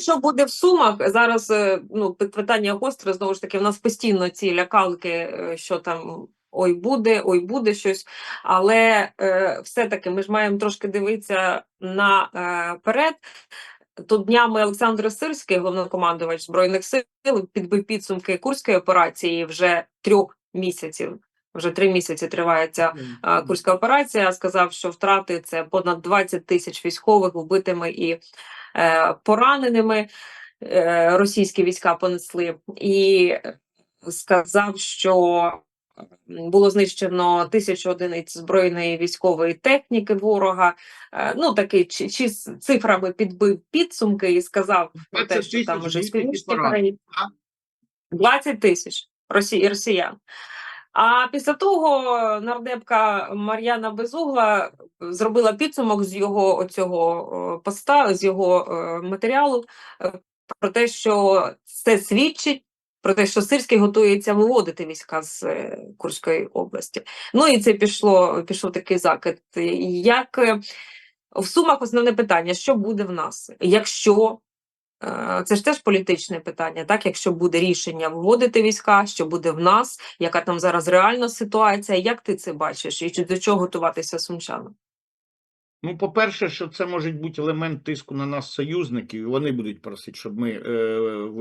Що буде в Сумах? Зараз е, ну, питання гостре, знову ж таки, в нас постійно ці лякалки, е, що там ой буде, ой буде щось. Але е, все-таки ми ж маємо трошки дивитися наперед. Тут днями Олександр Сирський, головнокомандувач Збройних сил, підбив підсумки Курської операції вже трьох місяців. Вже три місяці триває ця а, Курська операція. Сказав, що втрати це понад 20 тисяч військових вбитими і е, пораненими. Е, російські війська понесли, і сказав, що було знищено тисячу одиниць збройної військової техніки ворога. Е, ну такий чи, чи з цифрами підбив підсумки і сказав про те, що там уже вбитих і північні поранених, країни 20 тисяч росі... росіян. А після того нардепка Мар'яна Безугла зробила підсумок з його оцього е, поста, з його е, матеріалу е, про те, що це свідчить про те, що Сирський готується виводити війська з е, Курської області. Ну і це пішло, пішов такий закид. Як е, в сумах основне питання: що буде в нас, якщо Е, Це ж теж політичне питання, так? Якщо буде рішення вводити війська, що буде в нас, яка там зараз реальна ситуація, як ти це бачиш, і до чого готуватися сумчанам? Ну, по-перше, що це може бути елемент тиску на нас, союзників, і вони будуть просити, щоб ми е,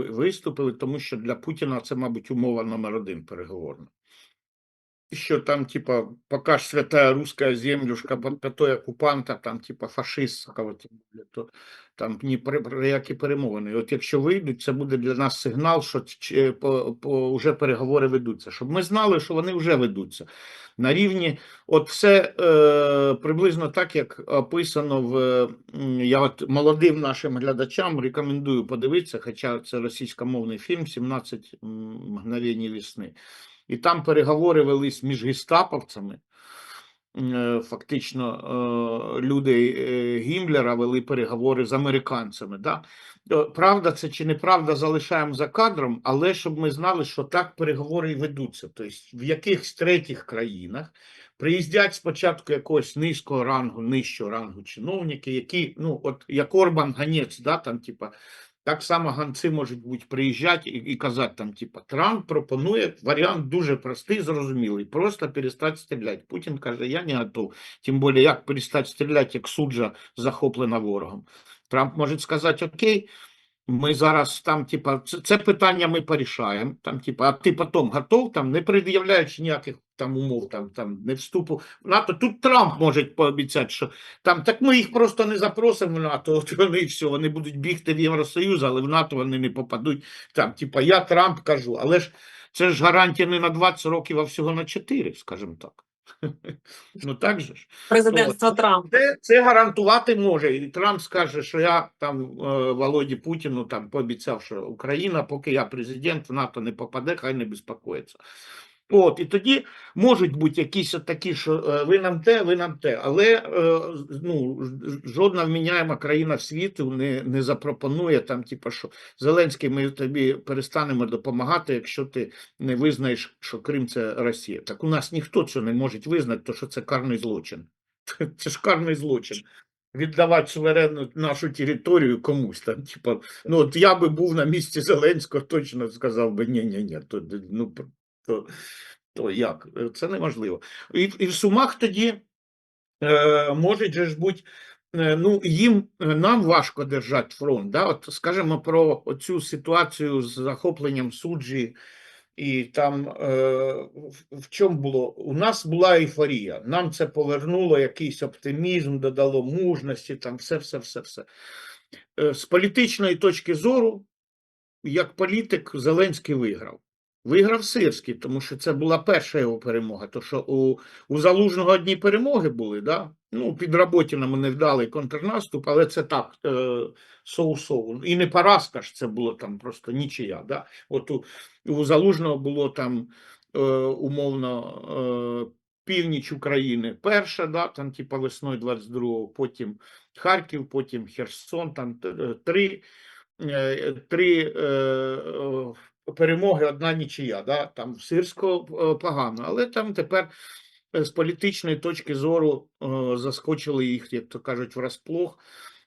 виступили, тому що для Путіна це, мабуть, умова номер один переговорна. Що там, типа, пока ж святая русская землюшка под пятой окупанта, там, типа, тим то там ні про, які перемовини. От якщо вийдуть, це буде для нас сигнал, що ч- по, по, вже переговори ведуться. Щоб ми знали, що вони вже ведуться. На рівні, от все е, приблизно так, як описано в я от молодим нашим глядачам рекомендую подивитися, хоча це російськомовний фільм «17 мгновень весни. І там переговори велись між гестаповцями. Е, Фактично, е, люди е, Гіммлера вели переговори з американцями. Да? Правда, це чи неправда залишаємо за кадром, але щоб ми знали, що так переговори і ведуться. Тобто в якихось третіх країнах приїздять спочатку якогось низького рангу, нижчого рангу чиновники, які, ну, от як Орбан Ганець, да, там, типа, так само ганці можуть бути приїжджати і, і казати там, типа, Трамп пропонує варіант дуже простий, зрозумілий, просто перестати стріляти. Путін каже, я не готов. Тим більше, як перестати стріляти, як суджа захоплена ворогом. Трамп може сказати, окей, ми зараз там, типа, це, це питання ми порішаємо. Там, типа, а ти потім готов, там, не пред'являючи ніяких там умов, там, там, не вступу в НАТО. Тут Трамп може пообіцяти, що там, так ми їх просто не запросимо в НАТО, от вони все, вони будуть бігти в Євросоюз, але в НАТО вони не попадуть. Там, типа, я Трамп кажу, але ж це ж гарантія не на 20 років, а всього на 4, скажімо так. Ну так же ж. Президентство Трампа. Це, це гарантувати може. І Трамп скаже, що я там е, Володі Путіну там пообіцяв, що Україна, поки я президент, в НАТО не попаде, хай не безпокоїться. От, і тоді можуть бути якісь такі, що е, ви нам те, ви нам те, але е, ну, жодна вміняєма країна світу не, не запропонує там, типу, що Зеленський, ми тобі перестанемо допомагати, якщо ти не визнаєш, що Крим це Росія. Так у нас ніхто цього не може визнати, то що це карний злочин. Це ж карний злочин. Віддавати суверенну нашу територію комусь там, типу, ну от я би був на місці Зеленського, точно сказав би ні, ні, ні, то ну то, то як? Е, Це неможливо. І, і в Сумах тоді е, може же ж бути. е, Ну, їм е, нам важко держати фронт. Да? От скажемо про цю ситуацію з захопленням суджі, і там е, в, чому було? У нас була ейфорія. Нам це повернуло якийсь оптимізм, додало мужності, там все, все, все, все. Е, з політичної точки зору, як політик, Зеленський виграв. Виграв Сирський, тому що це була перша його перемога. То що у, у Залужного одні перемоги були, да? ну, під Роботінами невдалий контрнаступ, але це так, е, соу-соу. І не поразка ж це було там просто нічия. Да? От у, у Залужного було там е, умовно е, північ України перша, да? там, типа весною 22-го, потім Харків, потім Херсон, там е, три. е, Три перемоги, одна нічия. Да? Там в Сирського е, погано, але там тепер е, з політичної точки зору е, заскочили їх, як то кажуть, врасплох.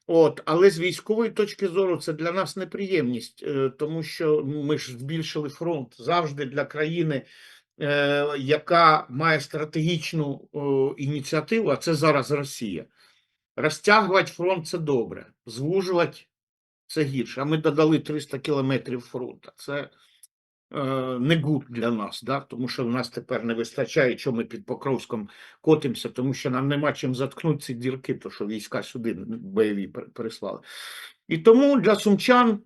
От, але з військової точки зору це для нас неприємність, тому що ми ж збільшили фронт завжди для країни, яка має стратегічну ініціативу, а це зараз Росія. Розтягувати фронт це добре, звужувати це гірше. А ми додали 300 кілометрів фронту. Це не гуд для нас, да? тому що в нас тепер не вистачає, що ми під Покровськом котимося, тому що нам нема чим заткнути ці дірки, то що війська сюди бойові переслали. І тому для сумчан,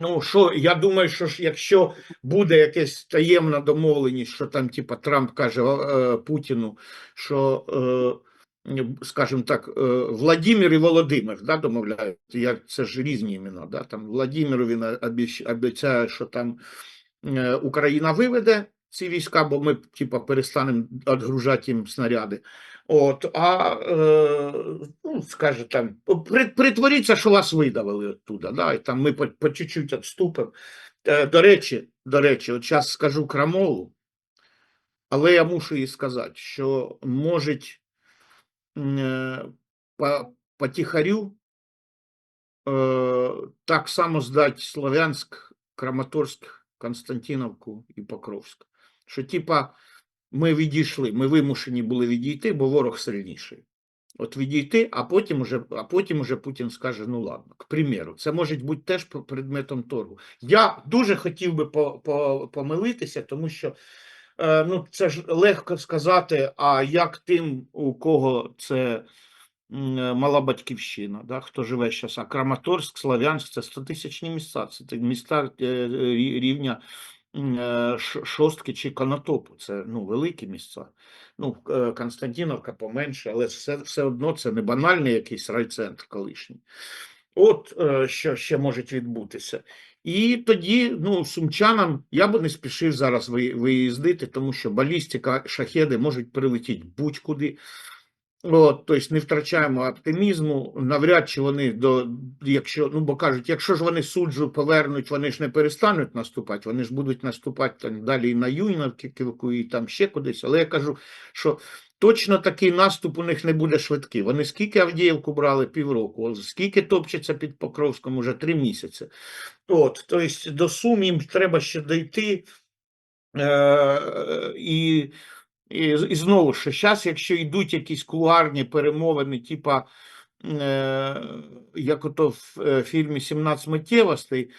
ну що я думаю, що ж якщо буде якась таємна домовленість, що там, типа, Трамп каже е, Путіну, що. Е, скажімо так, е, Владимир і Володимир, да, домовляють, це ж різні імена, да, там Владимиру він обіцяє, що там е, Україна виведе ці війська, бо ми, типа, перестанемо відгружати їм снаряди. От, а е, ну, скаже там, при, притворіться, що вас видавили оттуда, да, і там ми по, по чуть-чуть відступимо. Е, до речі, до речі, от зараз скажу крамолу, але я мушу їй сказати, що можуть м, е, по, потихарю е, так само здати Слов'янськ, Краматорськ, Константиновку і Покровськ. Що, типа, ми відійшли, ми вимушені були відійти, бо ворог сильніший. От відійти, а потім уже, а потім уже Путін скаже: ну ладно, к примеру, це може бути теж предметом торгу. Я дуже хотів би по, по, помилитися, тому що е, ну, це ж легко сказати, а як тим, у кого це мала батьківщина, да, хто живе зараз, а Краматорськ, Славянськ це 100 тисячні міста, це міста е, е, рі- рівня е, шостки чи Конотопу, це ну, великі місця. Ну, Константиновка поменше, але все, все одно це не банальний якийсь райцентр колишній. От що ще може відбутися. І тоді, ну, сумчанам я би не спішив зараз виїздити, тому що балістика, шахеди можуть прилетіти будь-куди. От, тобто не втрачаємо оптимізму. Навряд чи вони до якщо ну бо кажуть, якщо ж вони суджу повернуть, вони ж не перестануть наступати, вони ж будуть наступати там далі і на Юйновку, і там ще кудись. Але я кажу, що точно такий наступ у них не буде швидкий. Вони скільки Авдіївку брали півроку, скільки топчеться під Покровськом уже три місяці. От, тобто до Сум їм треба ще дійти. Е, і і, і знову ж, зараз, якщо йдуть якісь кулуарні перемовини, типа, е, як ото в е, фільмі «17 миттєвостей,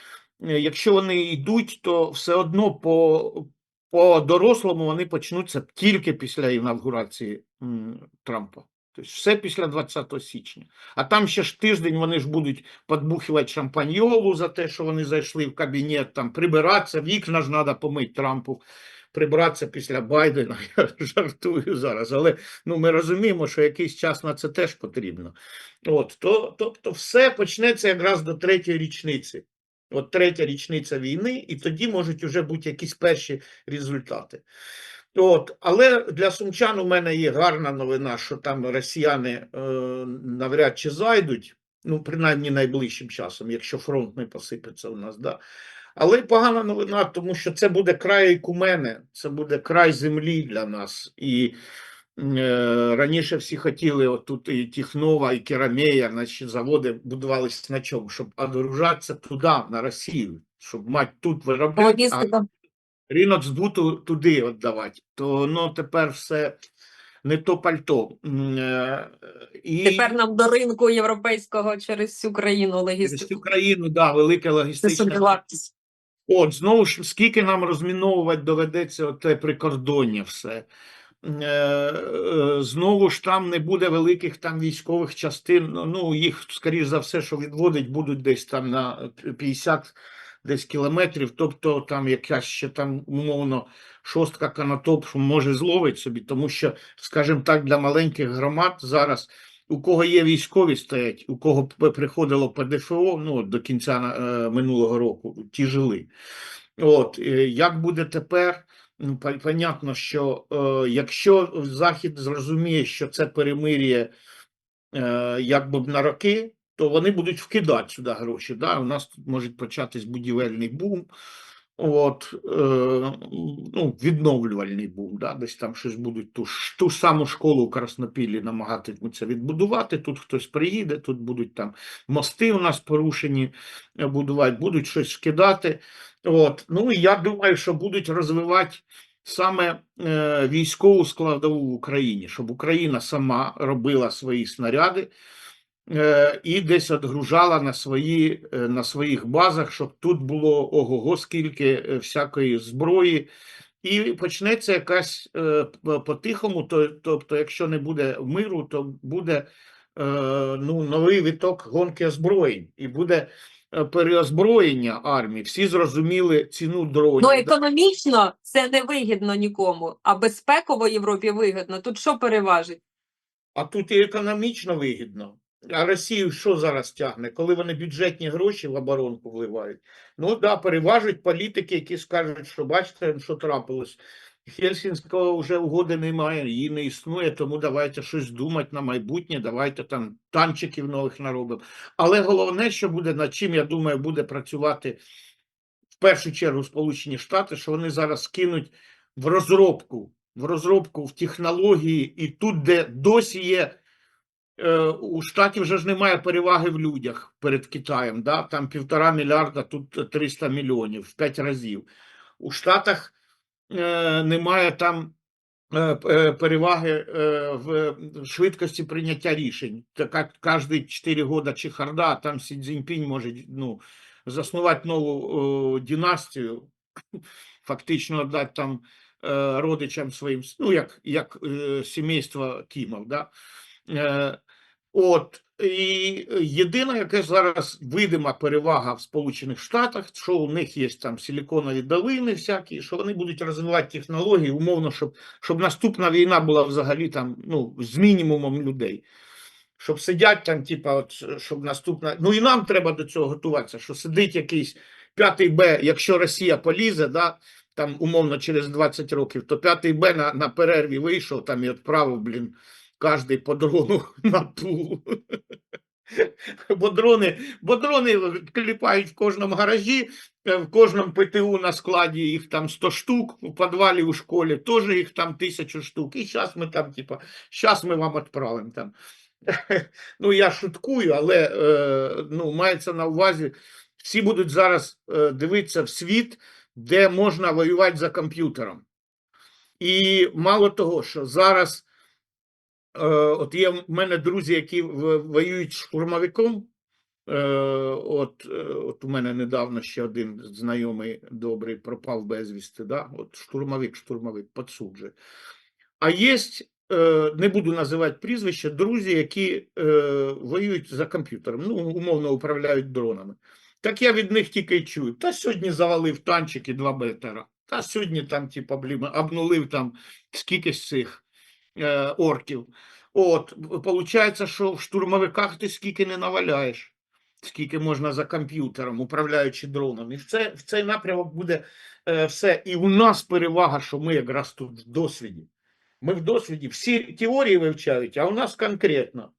е, якщо вони йдуть, то все одно по, по дорослому вони почнуться тільки після інавгурації м, Трампа. Тобто все після 20 січня. А там ще ж тиждень вони ж будуть подбухувати шампаньолу за те, що вони зайшли в кабінет, там прибиратися, вікна ж треба помити Трампу прибратися після Байдена. Я жартую зараз, але ну, ми розуміємо, що якийсь час на це теж потрібно. От, то, тобто, все почнеться якраз до третьої річниці. От третя річниця війни, і тоді можуть вже бути якісь перші результати. От, але для сумчан у мене є гарна новина, що там росіяни е, навряд чи зайдуть, ну, принаймні найближчим часом, якщо фронт не посипеться у нас. Да. Але й погана новина, тому що це буде край кумени, це буде край землі для нас. І е, раніше всі хотіли отут і Тіхнова, і Керамея, наші заводи будувалися на чому, щоб одоружатися туди, на Росію, щоб мати тут виробляти, а ринок збуту туди віддавати. То ну, тепер все не то пальто. Е, І Тепер нам до ринку європейського через всю країну через логістику. цю країну, да, велика логістична. От, знову ж, скільки нам розміновувати доведеться те прикордоння все. Е, е, Знову ж там не буде великих там військових частин. Ну, Ну, їх, скоріш за все, що відводить, будуть десь там на 50 десь кілометрів. Тобто там якась ще там, умовно, шостка канатоп може зловить собі, тому що, скажімо так, для маленьких громад зараз. У кого є військові стоять, у кого приходило ПДФО ну, до кінця е, минулого року, ті жили. От, е, як буде тепер? Ну, понятно, що е, якщо Захід зрозуміє, що це перемир'я якби на роки, то вони будуть вкидати сюди гроші. Да? У нас тут може початись будівельний бум. От, е, ну, відновлювальний був, да, десь там щось будуть ту, ту саму школу в Краснопіллі намагатимуться відбудувати. Тут хтось приїде, тут будуть там мости у нас порушені е, будувати, будуть щось скидати. От, ну і я думаю, що будуть розвивати саме е, військову складову в Україні, щоб Україна сама робила свої снаряди і десь відгружала на, свої, е, на своїх базах, щоб тут було ого-го скільки е, всякої зброї. І почнеться якась е, по-тихому, тобто, якщо не буде миру, то буде е, ну, новий виток гонки озброєнь, і буде е, переозброєння армії. Всі зрозуміли ціну дронів. Ну, економічно це не вигідно нікому, а безпеково Європі вигідно. Тут що переважить? А тут і економічно вигідно. А Росію що зараз тягне, коли вони бюджетні гроші в оборонку вливають? Ну да, переважують політики, які скажуть, що бачите, що трапилось. Хельсінського вже угоди немає, її не існує, тому давайте щось думати на майбутнє, давайте там танчиків нових наробимо. Але головне, що буде, над чим, я думаю, буде працювати в першу чергу Сполучені Штати, що вони зараз кинуть в розробку, в розробку в технології, і тут, де досі є. Е, У штатів вже ж немає переваги в людях перед Китаєм. Да? Там півтора мільярда, тут 300 мільйонів в п'ять разів. У Штатах е, немає там е, переваги в швидкості прийняття рішень. Така кожні 4 роки чехарда, а там Сі Цзіньпінь може ну, заснувати нову династію, фактично дати там родичам своїм, ну, як, як сімейство Кімов. Да? Е, От і єдина, яка зараз видима перевага в Сполучених Штатах, що у них є там силіконові долини всякі, що вони будуть розвивати технології, умовно, щоб, щоб наступна війна була взагалі там ну, з мінімумом людей. Щоб сидять там, типа, от, щоб наступна. Ну і нам треба до цього готуватися, що сидить якийсь п'ятий Б, якщо Росія полізе, да, там умовно через 20 років, то п'ятий Б на, на перерві вийшов там і відправив, блін, кожний по дрону на ту. Бо дрони, бо дрони кліпають в кожному гаражі, е, в кожному ПТУ на складі їх там 100 штук, у підвалі у школі теж їх там тисячу штук. І зараз ми там, типа, зараз ми вам відправимо там. Ну, я шуткую, але е, ну, мається на увазі, всі будуть зараз е, дивитися в світ, де можна воювати за комп'ютером. І мало того, що зараз От є в мене друзі, які воюють штурмовиком. Е, От, е, от у мене недавно ще один знайомий добрий пропав безвісти. Да? От штурмовик, штурмовик, подсуджує. А є, не буду називати прізвища, друзі, які е, воюють за комп'ютером, ну, умовно управляють дронами. Так я від них тільки чую. Та сьогодні завалив танчики два бетера. Та сьогодні там, блін, обнулив там з цих е, орків. От, виходить, що в штурмовиках ти скільки не наваляєш, скільки можна за комп'ютером, управляючи дроном. І в, це, в цей напрямок буде е, все. І у нас перевага, що ми якраз тут в досвіді. Ми в досвіді всі теорії вивчають, а у нас конкретно.